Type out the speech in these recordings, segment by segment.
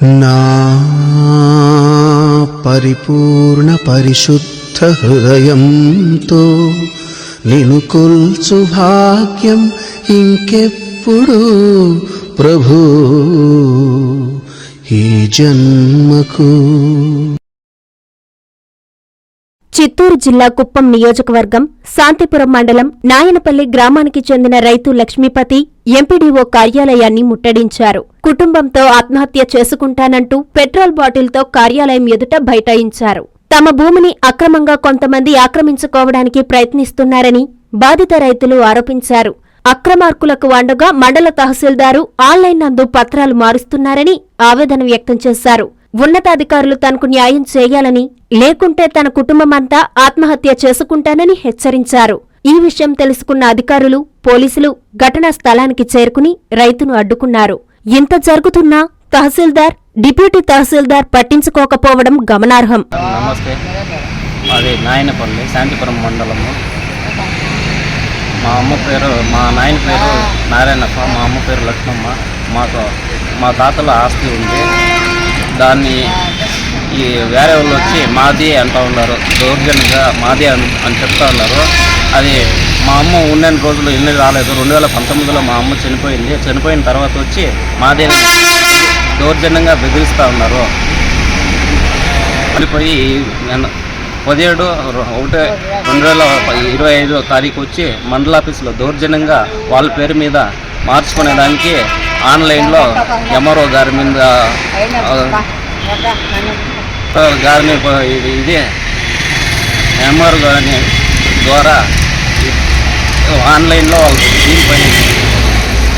నా పరిపూర్ణ పరిశుద్ధ హృదయంతో నిను కొల్చు భాగ్యం ఇంకెప్పుడు ప్రభు. ఈ జన్మకు చిత్తూరు జిల్లా కుప్పం నియోజకవర్గం శాంతిపురం మండలం నాయనపల్లి గ్రామానికి చెందిన రైతు లక్ష్మీపతి ఎంపీడీఓ కార్యాలయాన్ని ముట్టడించారు. కుటుంబంతో ఆత్మహత్య చేసుకుంటానంటూ పెట్రోల్ బాటిల్తో కార్యాలయం ఎదుట బైఠాయించారు. తమ భూమిని అక్రమంగా కొంతమంది ఆక్రమించుకోవడానికి ప్రయత్నిస్తున్నారని బాధిత రైతులు ఆరోపించారు. అక్రమార్కులకు అండగా మండల తహసీల్దారు ఆన్లైన్ నందు పత్రాలు మారుస్తున్నారని ఆవేదన వ్యక్తం చేశారు. ఉన్నతాధికారులు తనకు న్యాయం చేయాలని లేకుంటే తన కుటుంబమంతా ఆత్మహత్య చేసుకుంటానని హెచ్చరించారు. ఈ విషయం తెలుసుకున్న అధికారులు పోలీసులు ఘటనా స్థలానికి చేరుకుని రైతును అడ్డుకున్నారు. ఇంత జరుగుతున్నా తహసీల్దార్ డిప్యూటీ తహసీల్దార్ పట్టించుకోకపోవడం గమనార్హం. నమస్తే. అది నాయనపల్లి శాంతిపురం మండలము. మా అమ్మ పేరు మా నాయన పేరు నారాయణప్ప మా అమ్మ పేరు లక్ష్మమ్మ. మాకు మా తాతల ఆస్తి ఉంది. దాన్ని ఈ వేరే వాళ్ళు వచ్చి మాది అంటూ ఉన్నారు. దౌర్జన్యంగా మాది అని అని చెప్తా ఉన్నారు. అది మా అమ్మ ఉన్న రోజులు ఎన్ని రాలేదు. రెండు వేల పంతొమ్మిదిలో మా అమ్మ చనిపోయింది. చనిపోయిన తర్వాత వచ్చి మాది దౌర్జన్యంగా బెదిరిస్తూ ఉన్నారు. చనిపోయి పదిహేడు ఒకటే ఒకటి రెండు వేల ఇరవై ఐదో తారీఖు వచ్చి మండల ఆఫీసులో దౌర్జన్యంగా వాళ్ళ పేరు మీద మార్చుకునేదానికి ఆన్లైన్లో ఎంఆర్ఓ గారి మీద గారిని ఇది ఎంఆర్ గారిని ద్వారా ఆన్లైన్లో వాళ్ళు దీనిపైన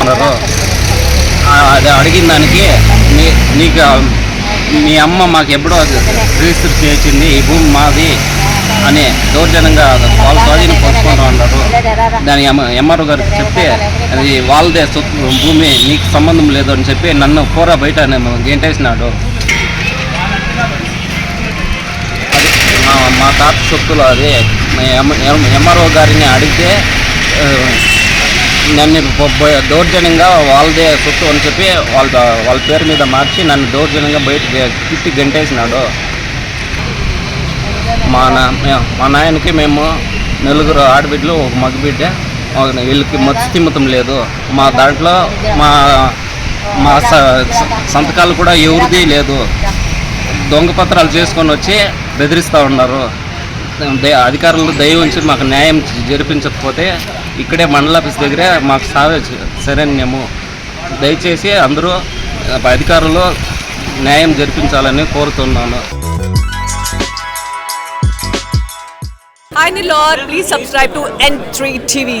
ఉన్నారు. అది అడిగిన దానికి నీ నీకు మీ అమ్మ మాకు ఎప్పుడో రిజిస్టర్ చేసింది ఈ భూమి మాది అని దౌర్జన్యంగా వాళ్ళ స్వాధీనం పంచుకుంటూ ఉన్నారు దాని ఎంఆర్ఓ గారికి చెప్తే అది వాళ్ళదే భూమి నీకు సంబంధం లేదు అని చెప్పి నన్ను కూర బయట నేను గెంటేసినాడు. మా మా తాత శక్తులు అది. ఎంఆర్ఓ గారిని అడిగితే నన్ను దౌర్జన్యంగా వాళ్ళదే సొత్తు అని చెప్పి వాళ్ళ వాళ్ళ పేరు మీద మార్చి నన్ను దౌర్జన్యంగా బయట తిట్టి గంటేసినాడు. మా నా మా నాయనకి మేము నలుగురు ఆడబిడ్డలు ఒక మగబిడ్డ వీళ్ళకి మత్స్యతిమ్మతం లేదు. మా దాంట్లో మా మా స- సంతకాలు కూడా ఎవరిది లేదు. దొంగ పత్రాలు చేసుకొని వచ్చి బెదిరిస్తూ ఉన్నారు. అధికారులు దయ ఉంచి మాకు న్యాయం జరిపించకపోతే ఇక్కడే మండల ఆఫీస్ దగ్గరే మాకు సావే శరణ్యము దయచేసి అందరూ అధికారులు న్యాయం జరిపించాలని కోరుతున్నాను. ఐ నీ లార్ please subscribe to N three TV